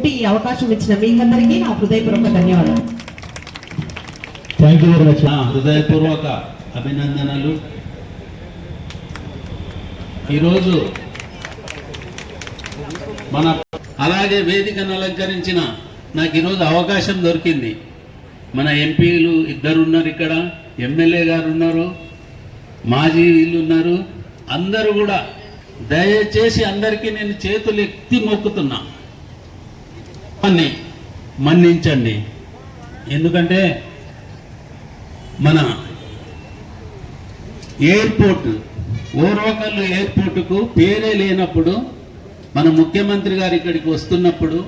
కోరుకుంటూ ఈ అవకాశం ఇచ్చిన మీకందరికీ నా హృదయపూర్వక ధన్యవాదాలు. థ్యాంక్ యూ వెరీ మచ్ నా హృదయపూర్వక అభినందనలు. ఈరోజు మన అలాగే వేదికను అలంకరించిన నాకు ఈరోజు అవకాశం దొరికింది. మన ఎంపీలు ఇద్దరు ఉన్నారు ఇక్కడ ఎమ్మెల్యే గారు ఉన్నారు మాజీ వీళ్ళు ఉన్నారు అందరూ కూడా దయచేసి అందరికీ నేను చేతులు ఎత్తి మొక్కుతున్నా అన్ని మన్నించండి. ఎందుకంటే మన ఎయిర్పోర్ట్ ఓర్వకల్లు ఎయిర్పోర్టుకు పేరే లేనప్పుడు మన ముఖ్యమంత్రి గారు ఇక్కడికి వస్తున్నప్పుడు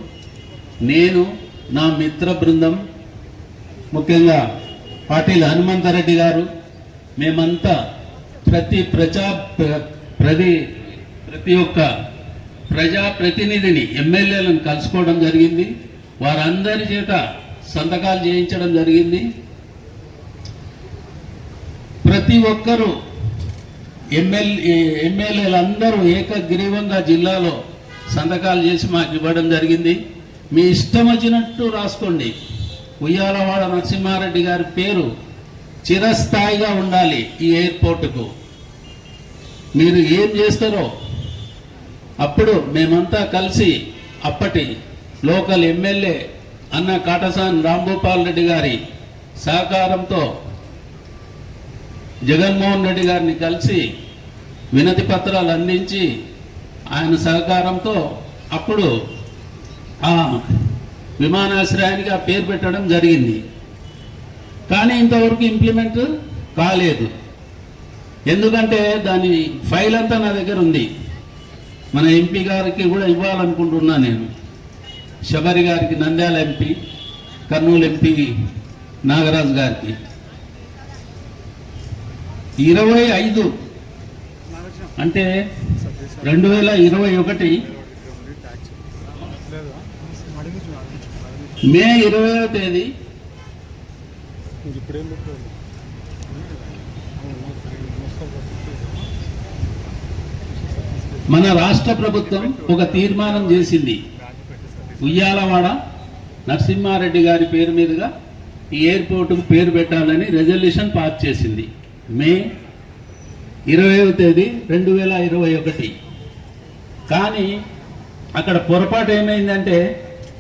నేను నా మిత్ర బృందం ముఖ్యంగా పాటిల్ హనుమంతరెడ్డి గారు మేమంతా ప్రతి ప్రజా ప్ర- ప్రతి ప్రతి ఒక్క ప్రజా ప్రతినిధిని ఎమ్మెల్యేలను కలుసుకోవడం జరిగింది. వారందరి చేత సంతకాలు చేయించడం జరిగింది. ప్రతి ఒక్కరూ ఎమ్మెల్యే ఎమ్మెల్యేలందరూ ఏకగ్రీవంగా జిల్లాలో సంతకాలు చేసి మాకు ఇవ్వడం జరిగింది. మీ ఇష్టం వచ్చినట్టు రాసుకోండి. ఉయ్యాలవాడ నరసింహారెడ్డి గారి పేరు చిరస్థాయిగా ఉండాలి ఈ ఎయిర్పోర్టుకు. మీరు ఏం చేస్తారో అప్పుడు మేమంతా కలిసి అప్పటి లోకల్ ఎమ్మెల్యే అన్న కాటసాన్ రాంభూపాల్ రెడ్డి గారి సహకారంతో జగన్మోహన్ రెడ్డి గారిని కలిసి వినతి పత్రాలు అందించి ఆయన సహకారంతో అప్పుడు ఆ విమానాశ్రయానికి ఆ పేరు పెట్టడం జరిగింది. కానీ ఇంతవరకు ఇంప్లిమెంట్ కాలేదు. ఎందుకంటే దాని ఫైల్ అంతా నా దగ్గర ఉంది. మన ఎంపీ గారికి కూడా ఇవ్వాలనుకుంటున్నా నేను. శబరి గారికి నంద్యాల ఎంపీ కర్నూలు ఎంపీ నాగరాజు గారికి. ఇరవై ఐదు అంటే రెండు వేల ఇరవై ఒకటి మే ఇరవయో తేదీ మన రాష్ట్ర ప్రభుత్వం ఒక తీర్మానం చేసింది. ఉయ్యాలవాడ నరసింహారెడ్డి గారి పేరు మీదుగా ఈ ఎయిర్పోర్టుకు పేరు పెట్టాలని రెజల్యూషన్ పాస్ చేసింది. మే ఇరవైవ తేదీ రెండు వేల ఇరవై ఒకటి. కానీ అక్కడ పొరపాటు ఏమైందంటే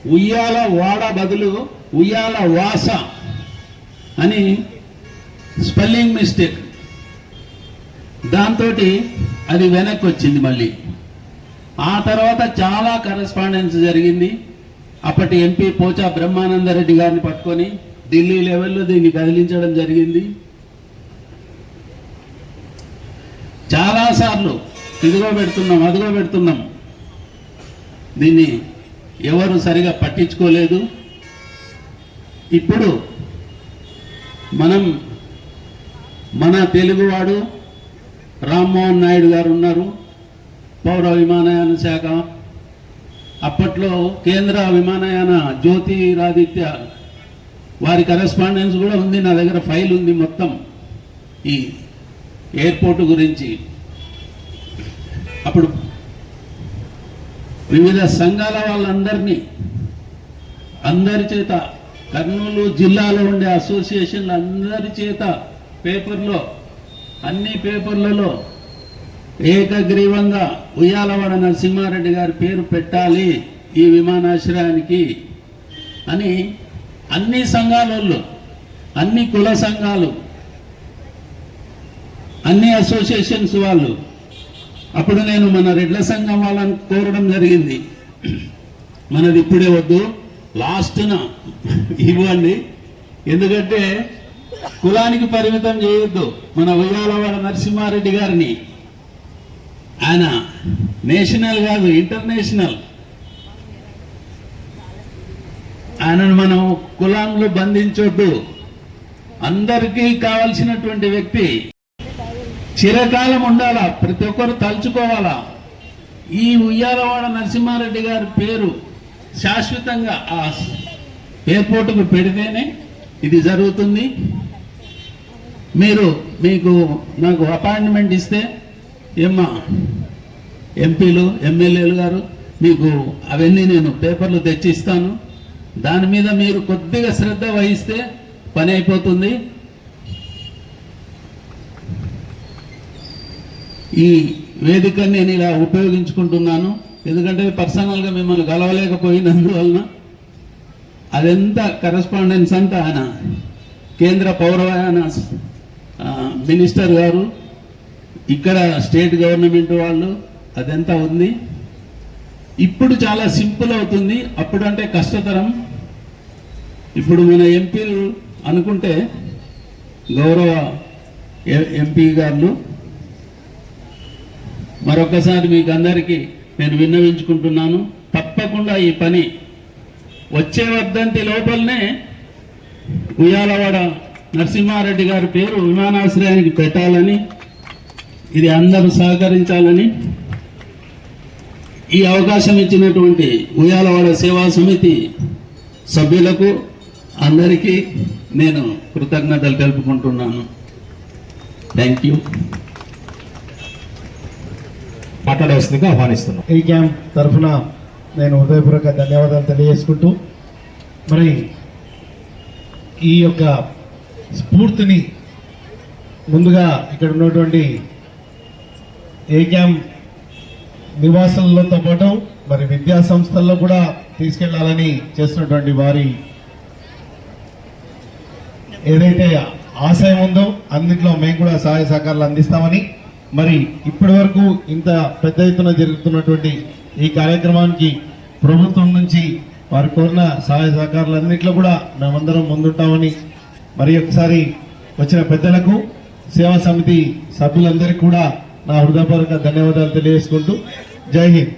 ఉయ్యాల వాడ బదులు ఉయ్యాల వాస అని స్పెల్లింగ్ మిస్టేక్. దాంతో అది వెనక్కి వచ్చింది మళ్ళీ. ఆ తర్వాత చాలా కరస్పాండెన్స్ జరిగింది. అప్పటి ఎంపీ పోచా బ్రహ్మానందరెడ్డి గారిని పట్టుకొని ఢిల్లీ లెవెల్లో దీన్ని కదిలించడం జరిగింది. చాలాసార్లు ఇదిగో పెడుతున్నాం అదిగో పెడుతున్నాం. దీన్ని ఎవరు సరిగా పట్టించుకోలేదు. ఇప్పుడు మనం మన తెలుగువాడు రామ్మోహన్ నాయుడు గారు ఉన్నారు. పౌర విమానయాన శాఖ. అప్పట్లో కేంద్ర విమానయాన జ్యోతిరాదిత్య వారి కరెస్పాండెన్స్ కూడా ఉంది. నా దగ్గర ఫైల్ ఉంది మొత్తం ఈ ఎయిర్పోర్ట్ గురించి. అప్పుడు వివిధ సంఘాల వాళ్ళందరినీ అందరి చేత కర్నూలు జిల్లాలో ఉండే అసోసియేషన్లు అందరి చేత పేపర్లో అన్ని పేపర్లలో ఏకగ్రీవంగా ఉయ్యాలవాడ నరసింహారెడ్డి గారి పేరు పెట్టాలి ఈ విమానాశ్రయానికి అని అన్ని సంఘాల వాళ్ళు అన్ని కుల సంఘాలు అన్ని అసోసియేషన్స్ వాళ్ళు అప్పుడు నేను మన రెడ్ల సంఘం వాళ్ళని కోరడం జరిగింది. మనది ఇప్పుడే వద్దు లాస్ట్న ఇవ్వండి. ఎందుకంటే కులానికి పరిమితం చేయొద్దు. మన ఉయ్యాలవాడ నరసింహారెడ్డి గారిని. ఆయన నేషనల్ కాదు ఇంటర్నేషనల్. ఆయనను మనం కులంలో బంధించొద్దు. అందరికీ కావలసినటువంటి వ్యక్తి. చిరకాలం ఉండాలా? ప్రతి ఒక్కరు తలుచుకోవాలా? ఈ ఉయ్యాలవాడ నరసింహారెడ్డి గారి పేరు శాశ్వతంగా ఆ ఎయిర్పోర్టుకు పెడితేనే ఇది జరుగుతుంది. మీరు మీకు నాకు అపాయింట్మెంట్ ఇస్తే ఏమ్మా ఎంపీలు ఎమ్మెల్యేలు గారు మీకు అవన్నీ నేను పేపర్లు తెచ్చిస్తాను దాని మీద మీరు కొద్దిగా శ్రద్ధ వహిస్తే పని అయిపోతుంది. ఈ వేదికని నేను ఇలా ఉపయోగించుకుంటున్నాను. ఎందుకంటే పర్సనల్గా మిమ్మల్ని కలవలేకపోయినందువలన అదంతా కరస్పాండెన్స్ అంతా ఆయన? కేంద్ర పౌరవాయన మినిస్టర్ గారు ఇక్కడ స్టేట్ గవర్నమెంట్ వాళ్ళు అదంతా ఉంది? ఇప్పుడు చాలా సింపుల్ అవుతుంది. అప్పుడంటే కష్టతరం. ఇప్పుడు మన ఎంపీలు అనుకుంటే గౌరవ ఎంపీ గారు మరొకసారి మీకు అందరికీ నేను విన్నవించుకుంటున్నాను. తప్పకుండా ఈ పని వచ్చే వర్ధంతి లోపలనే ఉయ్యాలవాడ నరసింహారెడ్డి గారి పేరు విమానాశ్రయానికి పెట్టాలని ఇది అందరూ సహకరించాలని ఈ అవకాశం ఇచ్చినటువంటి ఉయ్యాలవాడ సేవా సమితి సభ్యులకు అందరికీ నేను కృతజ్ఞతలు తెలుపుకుంటున్నాను. థ్యాంక్ యూ మాట్లాడవలసిందిగా ఆహ్వానిస్తున్నాం. ఈ క్యాంప్ తరఫున నేను హృదయపూర్వక ధన్యవాదాలు తెలియజేసుకుంటూ మరి ఈ యొక్క స్ఫూర్తిని ముందుగా ఇక్కడ ఉన్నటువంటి ఏ క్యాంప్ నివాసాలతో పాటు మరి విద్యా సంస్థల్లో కూడా తీసుకెళ్ళాలని చేస్తున్నటువంటి వారి ఏదైతే ఆశయం ఉందో అన్నింటిలో మేము కూడా సహాయ సహకారాలు అందిస్తామని మరి ఇప్పటి వరకు ఇంత పెద్ద ఎత్తున జరుగుతున్నటువంటి ఈ కార్యక్రమానికి ప్రభుత్వం నుంచి వారు కోరిన సహాయ సహకారాలు అన్నింటిలో కూడా మేమందరం ముందుంటామని మరి ఒకసారి వచ్చిన పెద్దలకు సేవా సమితి సభ్యులందరికీ కూడా నా హృదయపూర్వక ధన్యవాదాలు తెలియజేసుకుంటూ జై హింద్.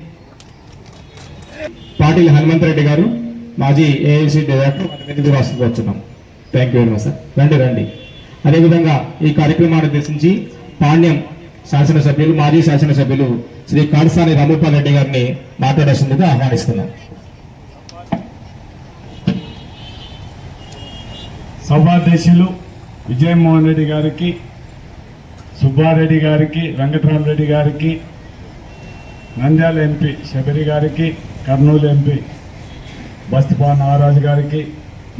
పాటిల్ హనుమంతరెడ్డి గారు మాజీ ఏఐసి డైరెక్టర్ మన మీదకి వచ్చున్నాం. Thank you very much sir రండి రండి. అదేవిధంగా ఈ కార్యక్రమాన్ని ఉద్దేశించి పాణ్యం శాసనసభ్యులు మాజీ శాసనసభ్యులు శ్రీ కాడసాని రామూపాల్ రెడ్డి గారిని మాట్లాడాల్సిందిగా ఆహ్వానిస్తున్నాం. సభాధ్యక్షులు విజయమోహన్ రెడ్డి గారికి సుబ్బారెడ్డి గారికి వెంకటరామరెడ్డి గారికి నంద్యాల ఎంపీ శబరి గారికి కర్నూలు ఎంపీ బస్తిపా నాగరాజు గారికి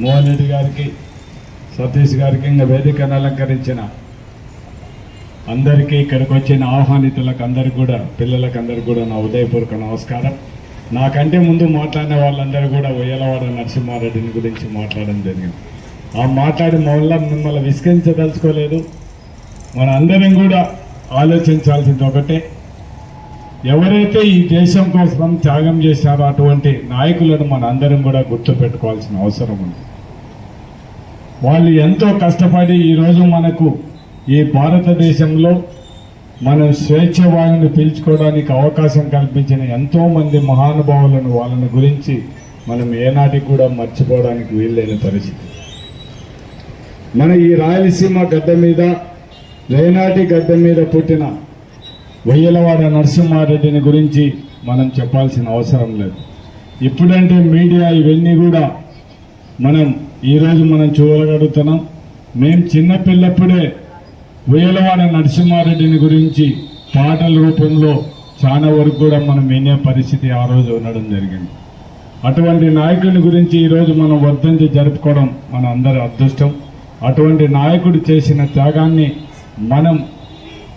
మోహన్ రెడ్డి గారికి సతీష్ గారికి ఇంకా వేదికను అలంకరించిన అందరికీ ఇక్కడికి వచ్చిన ఆహ్వానితులకు అందరికి కూడా పిల్లలకు అందరికి కూడా నా ఉదయపూర్వక నమస్కారం. నాకంటే ముందు మాట్లాడిన వాళ్ళందరూ కూడా ఉయ్యలవాడ నరసింహారెడ్డిని గురించి మాట్లాడడం జరిగింది. ఆ మాట్లాడిన వల్ల మిమ్మల్ని విసిగించదలుచుకోలేదు. మన అందరం కూడా ఆలోచించాల్సింది ఒకటే. ఎవరైతే ఈ దేశం కోసం త్యాగం చేశారో అటువంటి నాయకులను మన అందరం కూడా గుర్తుపెట్టుకోవాల్సిన అవసరం ఉంది. వాళ్ళు ఎంతో కష్టపడి ఈరోజు మనకు ఈ భారతదేశంలో మనం స్వేచ్ఛ వాయుని పీల్చుకోవడానికి అవకాశం కల్పించిన ఎంతోమంది మహానుభావులను వాళ్ళని గురించి మనం ఏనాటికి కూడా మర్చిపోవడానికి వీల్లేని పరిస్థితి. మన ఈ రాయలసీమ గడ్డ మీద రేనాటి గడ్డ మీద పుట్టిన వయ్యలవాడ నరసింహారెడ్డిని గురించి మనం చెప్పాల్సిన అవసరం లేదు. ఇప్పుడంటే మీడియా ఇవన్నీ కూడా మనం ఈరోజు మనం చూడగలుగుతున్నాం. మేము చిన్నపిల్లప్పుడే ఉయ్యలవాడ నరసింహారెడ్డిని గురించి పాటల రూపంలో చాలా వరకు కూడా మనం వినే పరిస్థితి ఆ రోజు ఉండడం జరిగింది. అటువంటి నాయకుని గురించి ఈరోజు మనం వర్ధంతి జరుపుకోవడం మన అందరి అదృష్టం. అటువంటి నాయకుడు చేసిన త్యాగాన్ని మనం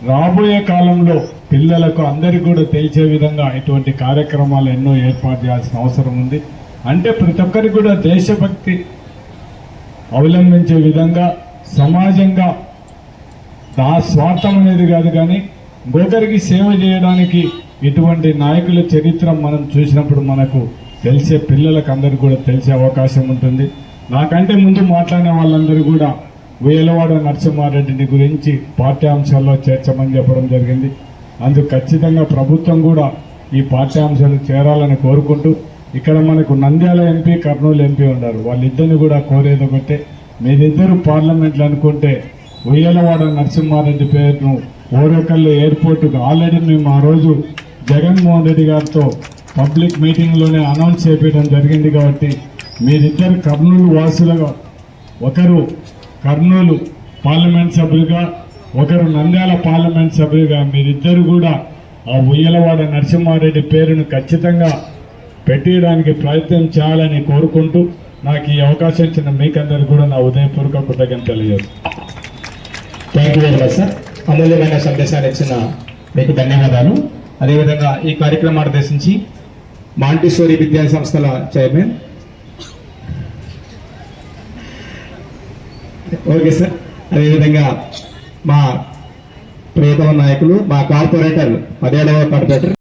రాబోయే కాలంలో పిల్లలకు అందరికీ కూడా తెలిసే విధంగా ఇటువంటి కార్యక్రమాలు ఎన్నో ఏర్పాటు చేయాల్సిన అవసరం ఉంది. అంటే ప్రతి ఒక్కరికి కూడా దేశభక్తి అవలంబించే విధంగా సమాజంగా దా స్వార్థం అనేది కాదు కానీ ఒకరికి సేవ చేయడానికి ఇటువంటి నాయకుల చరిత్ర మనం చూసినప్పుడు మనకు తెలిసే పిల్లలకు అందరికీ కూడా తెలిసే అవకాశం ఉంటుంది. నాకంటే ముందు మాట్లాడిన వాళ్ళందరూ కూడా వేలవాడ నరసింహారెడ్డిని గురించి పాఠ్యాంశాల్లో చేర్చమని చెప్పడం జరిగింది. అందుకు ఖచ్చితంగా ప్రభుత్వం కూడా ఈ పాఠ్యాంశాలు చేరాలని కోరుకుంటూ ఇక్కడ మనకు నంద్యాల ఎంపీ కర్నూలు ఎంపీ ఉన్నారు. వాళ్ళిద్దరిని కూడా కోరేది ఒకటే మీరిద్దరు పార్లమెంట్లు అనుకుంటే ఉయ్యలవాడ నరసింహారెడ్డి పేరును ఓరకల్లు ఎయిర్పోర్టుకు ఆల్రెడీ మేము ఆ రోజు జగన్మోహన్ రెడ్డి గారితో పబ్లిక్ మీటింగ్లోనే అనౌన్స్ చేయడం జరిగింది కాబట్టి మీరిద్దరు కర్నూలు వాసులుగా ఒకరు కర్నూలు పార్లమెంట్ సభ్యులుగా ఒకరు నంద్యాల పార్లమెంట్ సభ్యులుగా మీరిద్దరు కూడా ఆ ఉయ్యలవాడ నరసింహారెడ్డి పేరును ఖచ్చితంగా పెట్టియడానికి ప్రయత్నం చేయాలని కోరుకుంటూ నాకు ఈ అవకాశం ఇచ్చిన మీకందరికీ కూడా నా ఉదయపూర్వక కృతజ్ఞతలు తెలియజేస్తాను thank you very much sir అమూల్యమైన సందేశాన్ని ఇచ్చిన మీకు ధన్యవాదాలు. అదేవిధంగా ఈ కార్యక్రమాన్ని ఉద్దేశించి మాంటిసోరి విద్యా సంస్థల చైర్మన్. ఓకే సార్ అదేవిధంగా మా ప్రియతమ నాయకులు మా కార్పొరేటర్ పదిహేడవ కార్పొరేటర్.